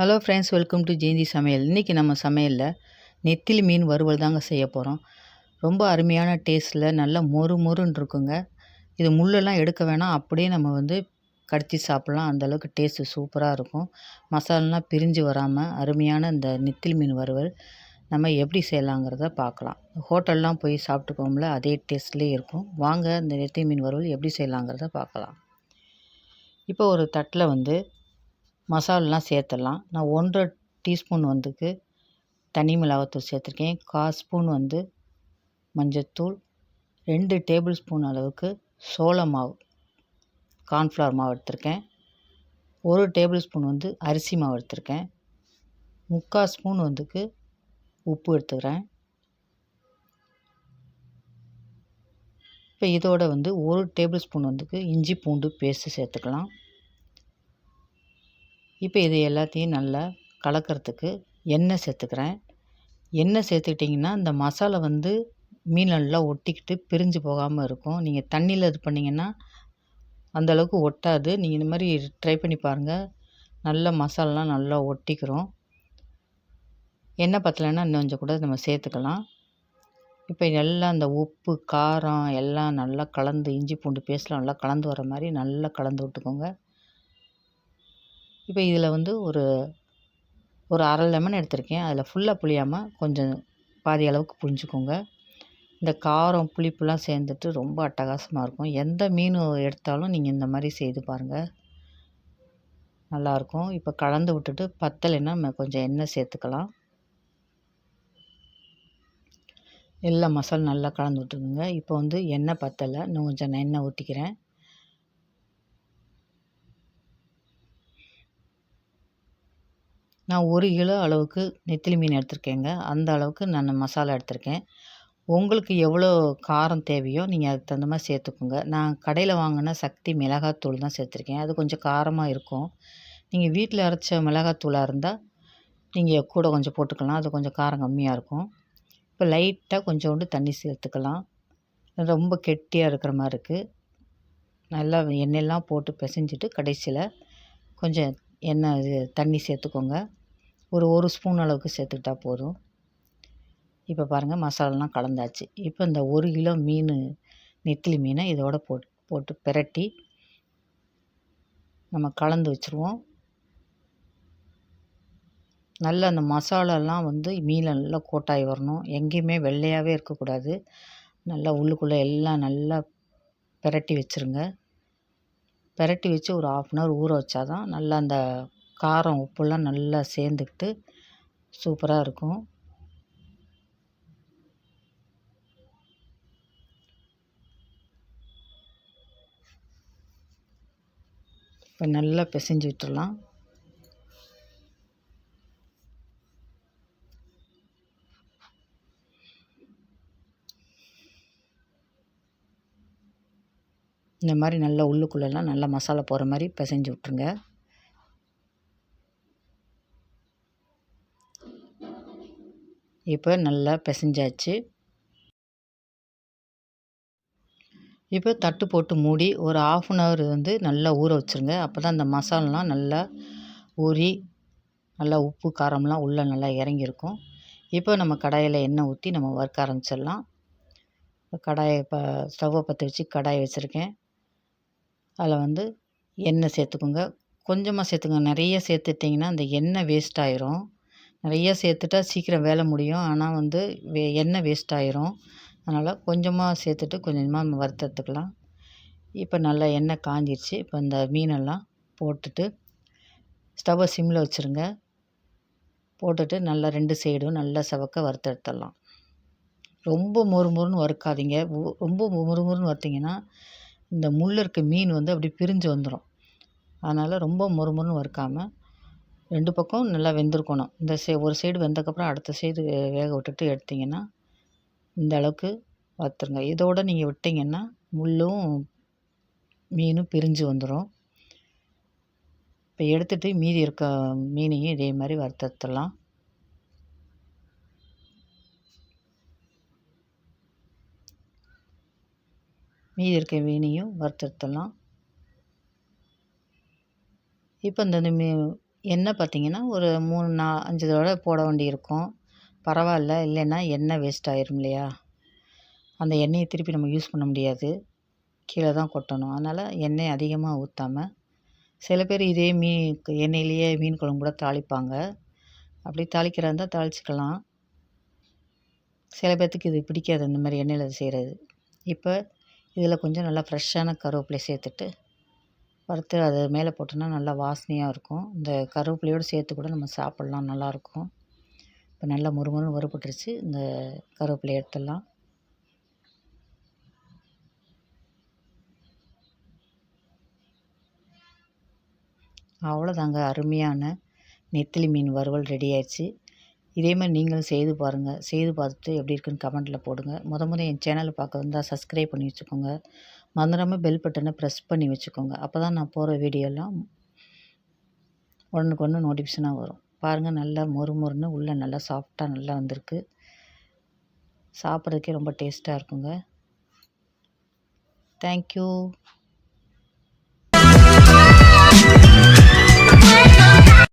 Hello friends welcome to Jayanthi சமையல் இன்றைக்கி நம்ம சமையலில் நெத்திலி மீன் வறுவல் தாங்க செய்ய போகிறோம் ரொம்ப அருமையான டேஸ்ட்டில் நல்லா மொறு மொறுன்னு இருக்குங்க. இது முள்ளெல்லாம் எடுக்க வேணாம். அப்படியே நம்ம வந்து கடித்து சாப்பிட்லாம். அந்தளவுக்கு டேஸ்ட்டு சூப்பராக இருக்கும். மசாலாலாம் பிரிஞ்சு வராமல் அருமையான இந்த நெத்திலி மீன் வறுவல் நம்ம எப்படி செய்யலாங்கிறத பார்க்கலாம். ஹோட்டல்லாம் போய் சாப்பிட்டுக்கோம்ல அதே டேஸ்ட்லேயே இருக்கும். வாங்க இந்த நெத்திலி மீன் வறுவல் எப்படி செய்யலாங்கிறத பார்க்கலாம். இப்போ ஒரு தட்டில் வந்து மசாலாலாம் சேர்த்துடலாம். நான் ஒன்றரை டீஸ்பூன் வந்துக்கு தனி மிளகாத்தூள் சேர்த்துருக்கேன். கால் ஸ்பூன் வந்து மஞ்சத்தூள் ரெண்டு டேபிள் ஸ்பூன் அளவுக்கு சோள மாவு கார்ன்ஃப்ளவர் மாவு எடுத்திருக்கேன். ஒரு டேபிள் ஸ்பூன் வந்து அரிசி மாவு எடுத்திருக்கேன். முக்கால் ஸ்பூன் வந்துக்கு உப்பு எடுத்துக்கிறேன். இப்போ இதோட வந்து ஒரு டேபிள் ஸ்பூன் வந்துக்கு இஞ்சி பூண்டு பேஸ்ட்டு சேர்த்துக்கலாம். இப்போ இது எல்லாத்தையும் நல்லா கலக்கிறதுக்கு எண்ணெய் சேர்த்துக்கிறேன். எண்ணெய் சேர்த்துக்கிட்டிங்கன்னா இந்த மசாலா வந்து மீன் நல்லா ஒட்டிக்கிட்டு பிரிஞ்சு போகாமல் இருக்கும். நீங்கள் தண்ணியில் இது பண்ணிங்கன்னா அந்தளவுக்கு ஒட்டாது. நீங்கள் இந்த மாதிரி ட்ரை பண்ணி பாருங்கள் நல்ல மசாலாலாம் நல்லா ஒட்டிக்கிறோம். எண்ணெய் பத்தலைன்னா இன்னும் கொஞ்சம் கூட நம்ம சேர்த்துக்கலாம். இப்போ எல்லாம் அந்த உப்பு காரம் எல்லாம் நல்லா கலந்து இஞ்சி பூண்டு பேஸ்ட்லாம் நல்லா கலந்து வர மாதிரி நல்லா கலந்து விட்டுக்கோங்க. இப்போ இதில் வந்து ஒரு ஒரு அரை லெமன் எடுத்திருக்கேன். அதில் ஃபுல்லாக புளியாமல் கொஞ்சம் பாதி அளவுக்கு புளிஞ்சுக்கோங்க இந்த காரம் புளிப்புலாம் சேர்ந்துட்டு ரொம்ப அட்டகாசமாக இருக்கும். எந்த மீன் எடுத்தாலும் நீங்கள் இந்த மாதிரி செய்து பாருங்கள் நல்லாயிருக்கும். இப்போ கலந்து விட்டுட்டு பத்தலைன்னா நம்ம கொஞ்சம் எண்ணெய் சேர்த்துக்கலாம். எல்லா மசாலா நல்லா கலந்து விட்டுருங்க இப்போ வந்து எண்ணெய் பத்தலை. இன்னும் கொஞ்சம் எண்ணெய் ஊற்றிக்கிறேன் நான் ஒரு கிலோ அளவுக்கு நெத்திலி மீன் எடுத்திருக்கேங்க. அந்த அளவுக்கு நான் மசாலா எடுத்திருக்கேன். உங்களுக்கு எவ்வளோ காரம் தேவையோ நீங்கள் அதுக்கு தகுந்த மாதிரி சேர்த்துக்கோங்க. நான் கடையில் வாங்கின சக்தி மிளகாத்தூள் தான் சேர்த்துருக்கேன். அது கொஞ்சம் காரமாக இருக்கும். நீங்கள் வீட்டில் அரைச்ச மிளகாத்தூளாக இருந்தால் நீங்கள் கூட கொஞ்சம் போட்டுக்கலாம். அது கொஞ்சம் காரம் கம்மியாக இருக்கும். இப்போ லைட்டாக கொஞ்சோண்டு தண்ணி சேர்த்துக்கலாம். ரொம்ப கெட்டியாக இருக்கிற மாதிரி இருக்குது நல்லா எண்ணெயெல்லாம் போட்டு பிசைஞ்சிட்டு கடைசியில் கொஞ்சம் எண்ணெய் இது தண்ணி சேர்த்துக்கோங்க. ஒரு ஒரு ஸ்பூன் அளவுக்கு சேர்த்துக்கிட்டா போதும். இப்போ பாருங்கள் மசாலாலாம் கலந்தாச்சு. இப்போ இந்த ஒரு கிலோ மீன் நெத்திலி மீனை இதோட போட்டு போட்டு பிரட்டி நம்ம கலந்து வச்சுருவோம். நல்ல அந்த மசாலாலாம் வந்து மீன் நல்லா கோட்டாகி வரணும். எங்கேயுமே வெள்ளையாகவே இருக்கக்கூடாது. நல்லா உள்ளுக்குள்ளே எல்லாம் நல்லா பிரட்டி வச்சுருங்க. பிரட்டி வச்சு ஒரு ஆஃப் அன் ஹவர் ஊற வச்சா தான் நல்லா அந்த காரம் உப்புலாம் நல்லா சேர்ந்துக்கிட்டு சூப்பராக இருக்கும். இப்போ நல்லா பிசைஞ்சு விட்டுடலாம் இந்த மாதிரி நல்லா உள்ளுக்குள்ளெல்லாம் நல்லா மசாலா போகிற மாதிரி பிசைஞ்சு விட்ருங்க இப்போ நல்லா பிசைஞ்சாச்சு. இப்போ தட்டு போட்டு மூடி ஒரு ஆஃப் அன் ஹவர் வந்து நல்லா ஊற வச்சுருங்க. அப்போ தான் அந்த மசாலாலாம் நல்லா ஊறி நல்லா உப்பு காரம்லாம் உள்ளே நல்லா இறங்கியிருக்கும். இப்போ நம்ம கடாயில் எண்ணெய் ஊற்றி நம்ம வறுக்க ஆரம்பிச்சிடலாம். கடாயை இப்போ ஸ்டவ்வை பற்ற வச்சு கடாயை வச்சுருக்கேன். அதில் வந்து எண்ணெய் சேர்த்துக்கோங்க. கொஞ்சமாக சேர்த்துக்கோங்க. நிறைய சேர்த்துட்டிங்கன்னா அந்த எண்ணெய் வேஸ்ட் ஆயிரும். நிறைய சேர்த்துட்டா சீக்கிரம் வேலை முடியும். ஆனால் வந்து வே எண்ணெய் வேஸ்ட் ஆயிரும். அதனால் கொஞ்சமாக சேர்த்துட்டு கொஞ்சமாக நம்ம வறுத்தெடுத்துக்கலாம் இப்போ நல்லா எண்ணெய் காஞ்சிருச்சு. இப்போ இந்த மீனெல்லாம் போட்டுட்டு ஸ்டவ்வை சிம்மில் வச்சுருங்க. போட்டுட்டு நல்லா ரெண்டு சைடும் நல்லா செவக்க வறுத்தெடுத்துடலாம் ரொம்ப மொறு மொறுன்னு வறுக்காதீங்க ரொம்ப மொறுமொறுன்னு வறுத்திங்கன்னா இந்த முள் இருக்க மீன் வந்து அப்படி பிரிஞ்சு வந்துடும் அதனால் ரொம்ப மொறு மொறுன்னு வறுக்காமல் ரெண்டு பக்கம் நல்லா வெந்திருக்கணும். இந்த சை ஒரு சைடு வெந்தக்கப்புறம் அடுத்த சைடு வேக விட்டுட்டு எடுத்திங்கன்னா இந்த அளவுக்கு வறுத்துருங்க. இதோடு நீங்கள் விட்டிங்கன்னா முள்ளும் மீனும் பிரிஞ்சு வந்துடும் இப்போ எடுத்துகிட்டு மீதி இருக்க மீனையும் இதே மாதிரி வறுத்தெடுத்துடலாம். மீதி இருக்க மீனையும் வறுத்தெடுத்துடலாம். இப்போ இந்த மீ எண்ணெய் பார்த்திங்கன்னா ஒரு மூணு நா அஞ்சு தடவை போட வேண்டியிருக்கும். பரவாயில்ல இல்லைன்னா எண்ணெய் வேஸ்ட் ஆயிடும் இல்லையா? அந்த எண்ணெயை திருப்பி நம்ம யூஸ் பண்ண முடியாது. கீழே தான் கொட்டணும். அதனால் எண்ணெய் அதிகமாக ஊற்றாம சில பேர் இதே மீன் எண்ணெயிலேயே மீன் குழம்பு கூட தாளிப்பாங்க. அப்படி தாளிக்கிறதா இருந்தால் தாளிச்சிக்கலாம். சில பேர்த்துக்கு இது பிடிக்காது இந்த மாதிரி எண்ணெயில் செய்கிறது இப்போ இதில் கொஞ்சம் நல்லா ஃப்ரெஷ்ஷான கருவேப்பிலை சேர்த்துட்டு வறுத்து அது மேலே போட்டோன்னா நல்லா வாசனையாக இருக்கும். இந்த கருவேப்பிலையோடு சேர்த்து கூட நம்ம சாப்பிட்லாம் நல்லாயிருக்கும் இப்போ நல்லா முறுமுறுன்னு வறுபட்டுருச்சு. இந்த கருவேப்பிலை எடுத்துடலாம். அவ்வளோதாங்க அருமையான நெத்திலி மீன் வறுவல் ரெடி ஆயிடுச்சு. இதே மாதிரி நீங்களும் செய்து பாருங்கள் செய்து பார்த்துட்டு எப்படி இருக்குன்னு கமெண்ட்டில் போடுங்க. முத முத என் சேனலை பார்க்க வந்தால் சப்ஸ்கிரைப் பண்ணி வச்சுக்கோங்க. மறந்துடாமல் பெல் பட்டனை ப்ரெஸ் பண்ணி வச்சுக்கோங்க. அப்போ தான் நான் போகிற வீடியோலாம் ஒன்றுக்கு ஒன்று நோட்டிஃபிகேஷனாக வரும். பாருங்கள் நல்லா மொறு மொறுன்னு உள்ளே நல்லா சாஃப்டாக நல்லா வந்திருக்கு. சாப்பிட்றதுக்கே ரொம்ப டேஸ்ட்டாக இருக்குங்க. தேங்க்யூ